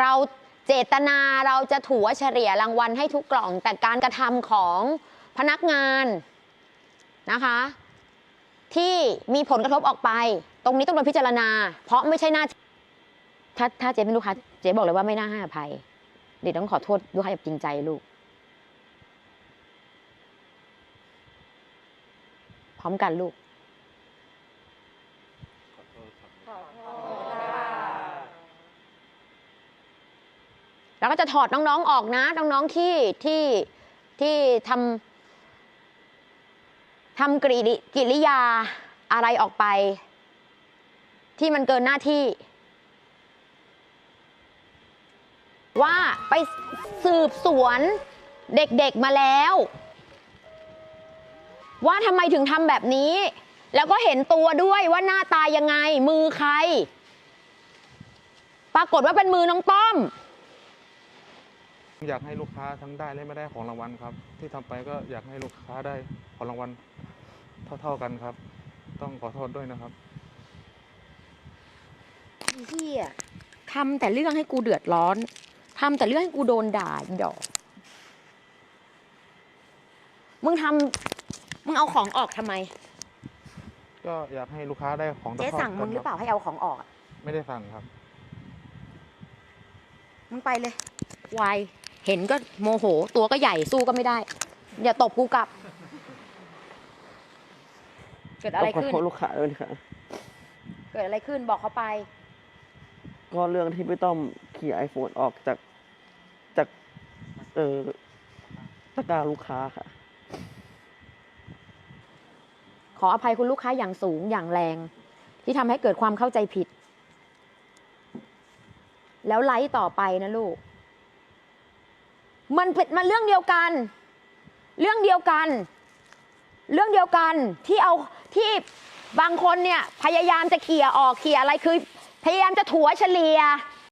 เราเจตนาเราจะถัวเฉลี่ยรางวัลให้ทุกกล่อง แต่การกระทำของพนักงานนะคะ ที่มีผลกระทบออกไป ตรงนี้ต้องโดนพิจารณา เพราะไม่ใช่หน้าถ้าถ้าเจ๊เป็นลูกค้าเจ๊บอกเลยว่าไม่น่าให้อภัยเดี๋ยวต้องขอโทษลูกค้าแบบจริงใจลูก พร้อมกันลูก แล้วก็จะถอดน้องๆออกนะ น้องๆที่ที่ที่ทำทำกริกิริยาอะไรออกไป ที่มันเกินหน้าที่ ว่าไปสืบสวนเด็กๆมาแล้ว ว่าทำไมถึงทำแบบนี้ แล้วก็เห็นตัวด้วยว่าหน้าตายังไงมือใคร ปรากฏว่าเป็นมือน้องต้อม อยากให้ลูกค้าทั้งได้และไม่ได้ของรางวัลครับ ที่ทำไปก็อยากให้ลูกค้าได้ของรางวัลเท่า ๆกันครับ ต้องขอโทษด้วยนะครับเฮียทำแต่เรื่องให้กูเดือดร้อน ทำแต่เรื่องให้กูโดนด่าอีดอก มึงทำมึงเอาของออกทำไม ก็อยากให้ลูกค้าได้ของเจ๊เท่าๆสั่งมึงหรือเปล่าให้เอาของออกอะไม่ได้สั่งครับ มึงไปเลยวาย เห็นก็โมโห ตัวก็ใหญ่สู้ก็ไม่ได้ อย่าตบกูกลับ เกิดอะไรขอขึ้นโทษลูกค้าด้วยนะครับเกิดอะไรขึ้นบอกเขาไป ก็เรื่องที่ไม่ต้องเขี่ยไอโฟนออกจากจากเออตะกร้าลูกค้าค่ะ ขออภัยคุณลูกค้าอย่างสูงอย่างแรง ที่ทำให้เกิดความเข้าใจผิด แล้วไลฟ์ต่อไปนะลูก มันเป็นมันเรื่องเดียวกัน เรื่องเดียวกัน เรื่องเดียวกันที่เอาที่บางคนเนี่ยพยายามจะเขี่ยออกเขี่ยอะไรคือ พยายามจะถัวเฉลี่ย